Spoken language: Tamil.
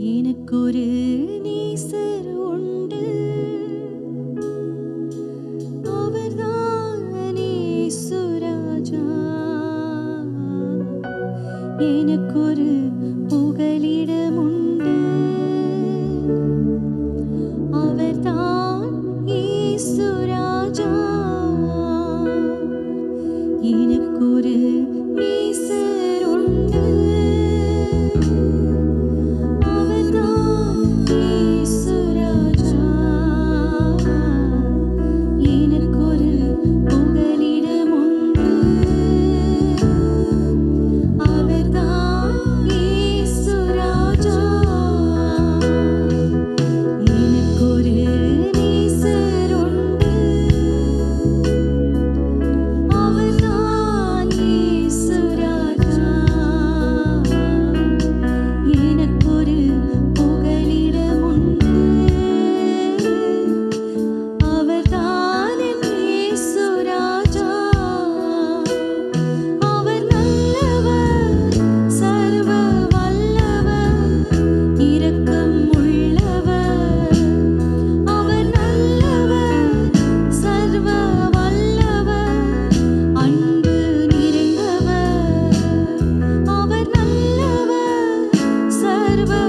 எனக்கொரு நேசர் உண்டு. அவர்தான் சுராஜா. எனக்கொரு सर्व